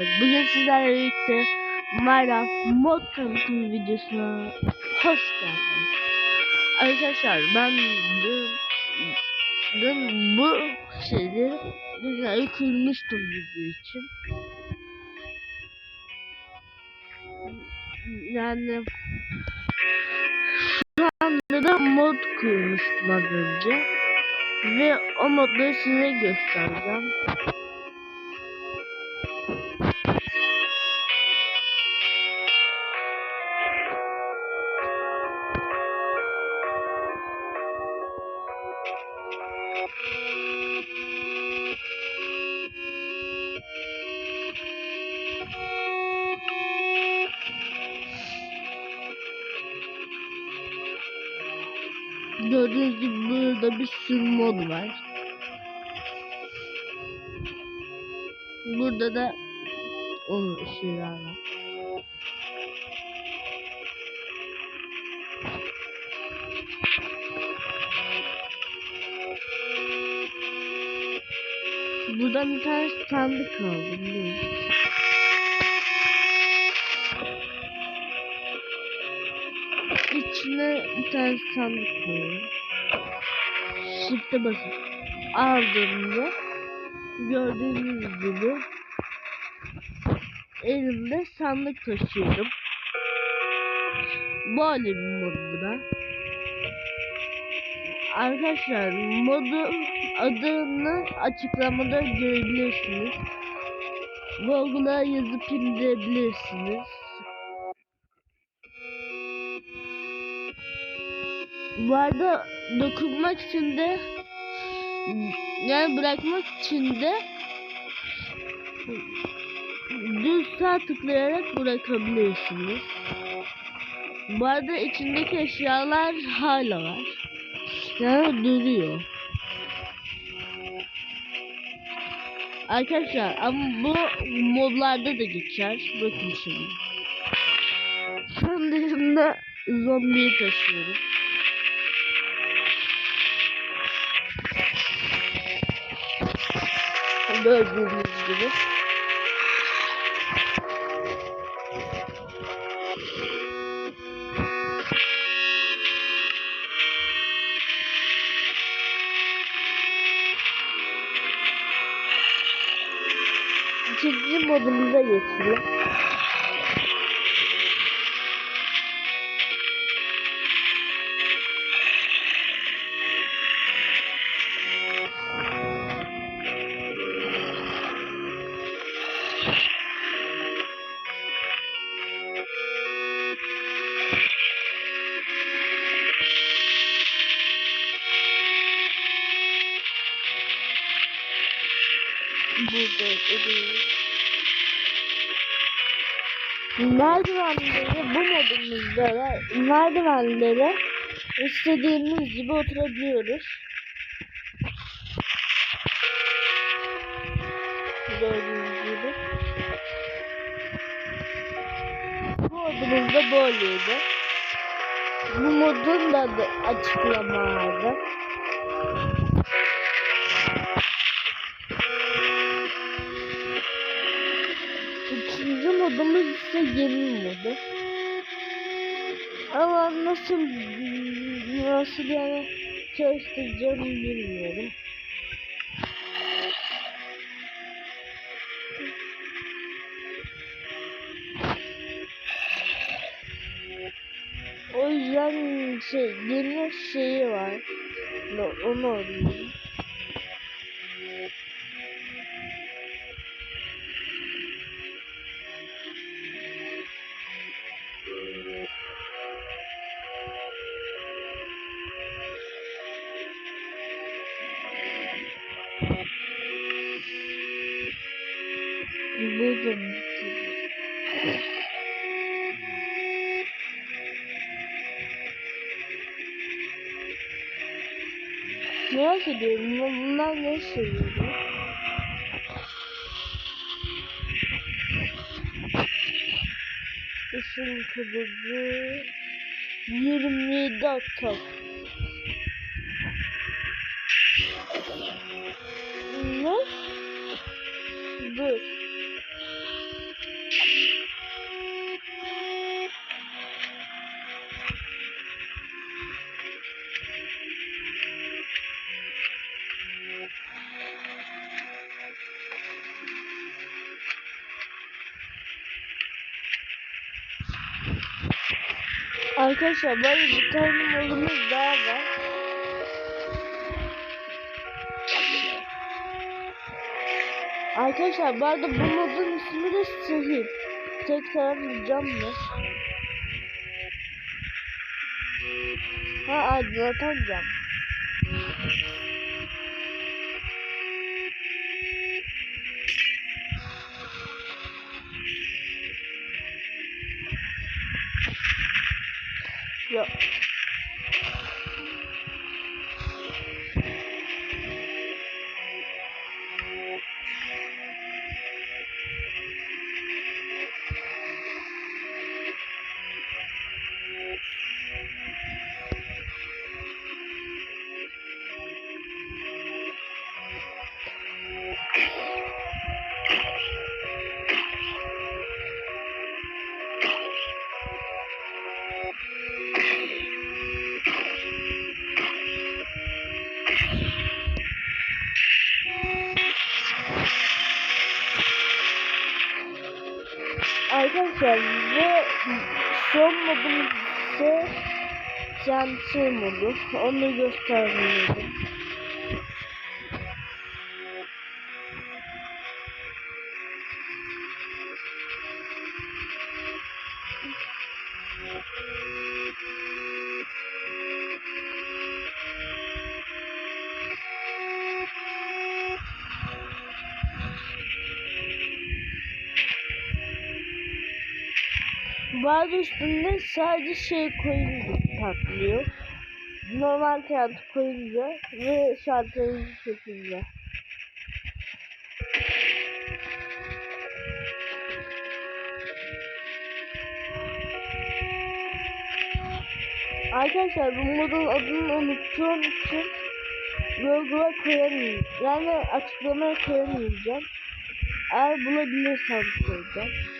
Bugün sizlerle birlikte Minecraft mod tanıtım videosuna hoş geldiniz. Arkadaşlar ben dün, dün bu şeyleri dünyayı kurmuştum video için. Yani şu anda da mod kurmuştum az önce. Ve o modları size göstereceğim. Bir sürü mod var. Burada da onun şeyler var. Buradan bir tane sandık aldım. mi? İçine bir tane sandık koyuyorum. Shift'e basıp aldığımda gördüğünüz gibi elimde sandık taşıyorum. Böyle bir mod bu da. Arkadaşlar modun adını açıklamada görebilirsiniz. Google'a yazıp indirebilirsiniz. Bu arada dokunmak için de yani bırakmak için de düz sağ tıklayarak bırakabilirsiniz. Bu arada içindeki eşyalar hala var. Yani duruyor. Arkadaşlar ama bu modlarda da geçer. Bakın şimdi. Son dışında zombiyi taşıyorum. Gördüğünüz gibi. İkinci modumuza geçelim. Burada ödeyim. Merdivenleri bu modumuzda da merdivenlere istediğimiz gibi oturabiliyoruz. Gördüğünüz gibi. Bu modumuzda böyleydi. Bu modun da adı açıklamalarda. Modumuz ise gemi modu. Ama nasıl nasıl yani çalıştıracağımı bilmiyorum. O yüzden şey gemi şeyi var. Onu oynayayım. Merak ediyorum bunlar ne söylüyor? Işın kılıcı 27 atak. Arkadaşlar böyle bir tane modumuz daha var. Arkadaşlar bu arada bu modun ismi de Sihir. Tek taraflı cam mı? Ha aydınlatan cam. yo. Arkadaşlar ve son modumuz ise Cansı modu. Onu göstermeyeceğim. Bazı üstünde sadece şey koyunca patlıyor. Normal kağıt koyunca ve şartlarını çekince. Arkadaşlar bu modun adını unuttuğum için Google'a koyamayacağım. Yani açıklamaya koyamayacağım. Eğer bulabilirsem koyacağım.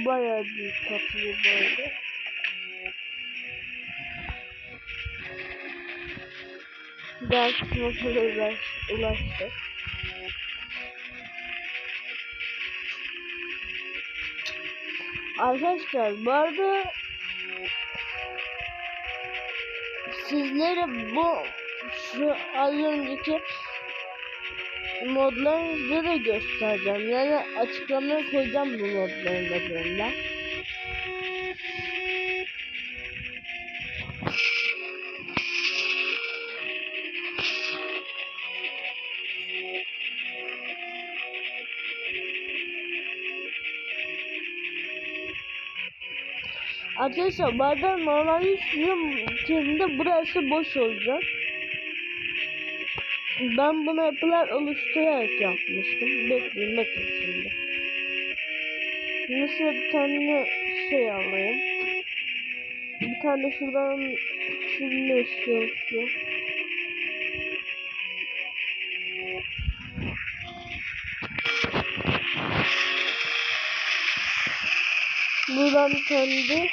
Bu bayağı büyük kaplı bu arada. Diğer kısma kadar ulaş, ulaştı. Arkadaşlar bu arada sizlere bu şu az önceki modlarını da göstereceğim. Yani açıklamaya koyacağım bu modların adını. Arkadaşlar bazen normalde suyun içerisinde burası boş olacak. Ben bunu yapılar oluşturarak yapmıştım. Bekleyin bakın şimdi. Mesela bir tane şey alayım. Bir tane şuradan silme istiyorsun. Buradan de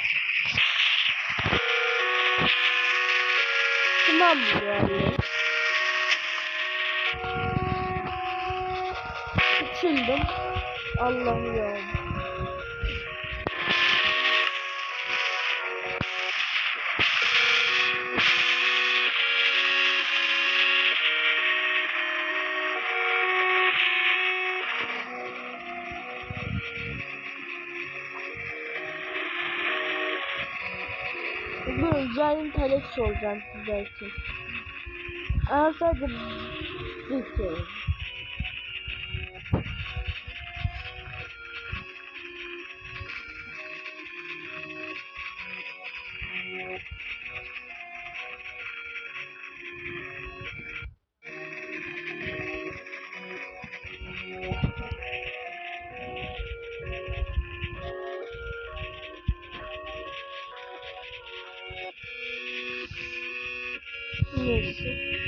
Tamam yani? Küçüldüm. Allah'ım ya. Bugün Zalim Telex olacağım sizler için. Ama sadece bir şey. neresi?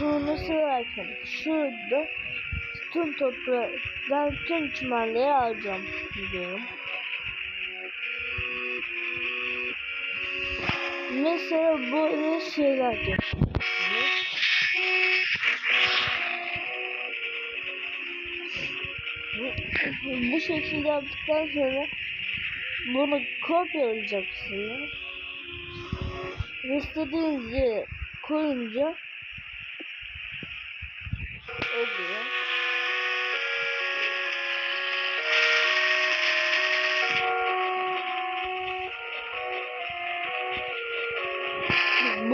Bunu sırarken şurada tüm toprağı, tüm çimenleri alacağım diyorum. Mesela böyle şeyler yapıyorsunuz. Bu, bu şekilde yaptıktan sonra bunu kopyalayacaksınız. Ve yere koyunca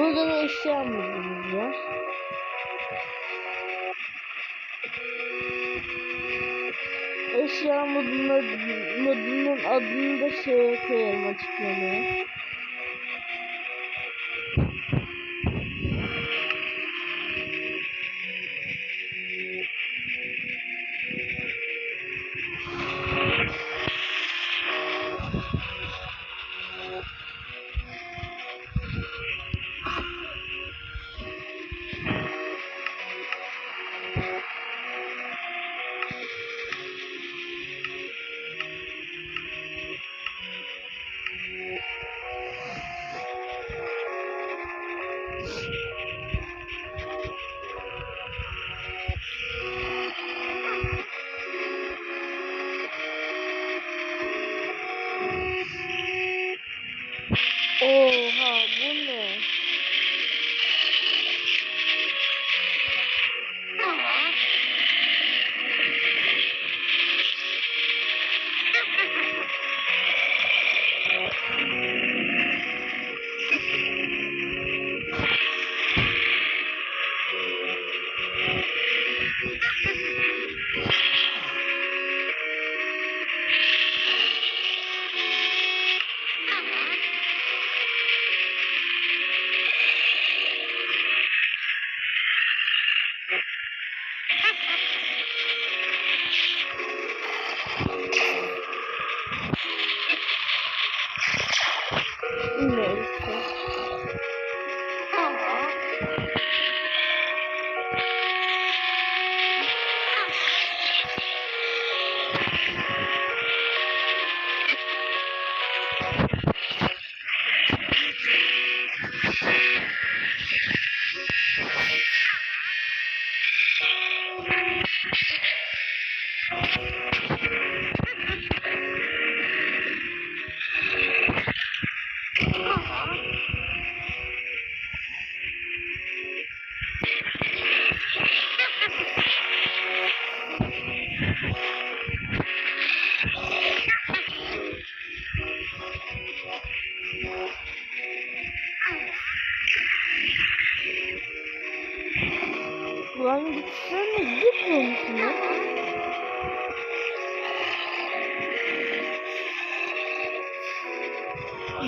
Burada da eşya modumuz var. Eşya modunun, adını da şeye koyarım açıklamaya.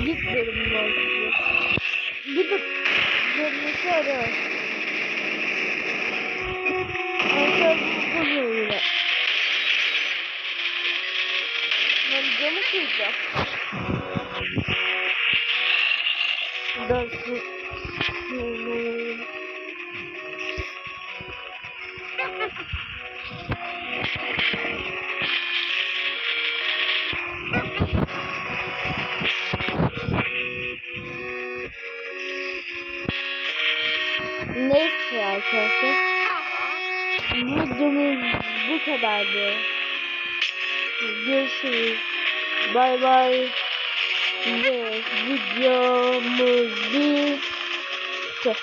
Git ben size. Gidip cenneti ara. Aşağı bu konuyla. Ben camı kıracağım. Dersi. Kadardı. Görüşürüz. Bay bay. Ve videomuz bitti.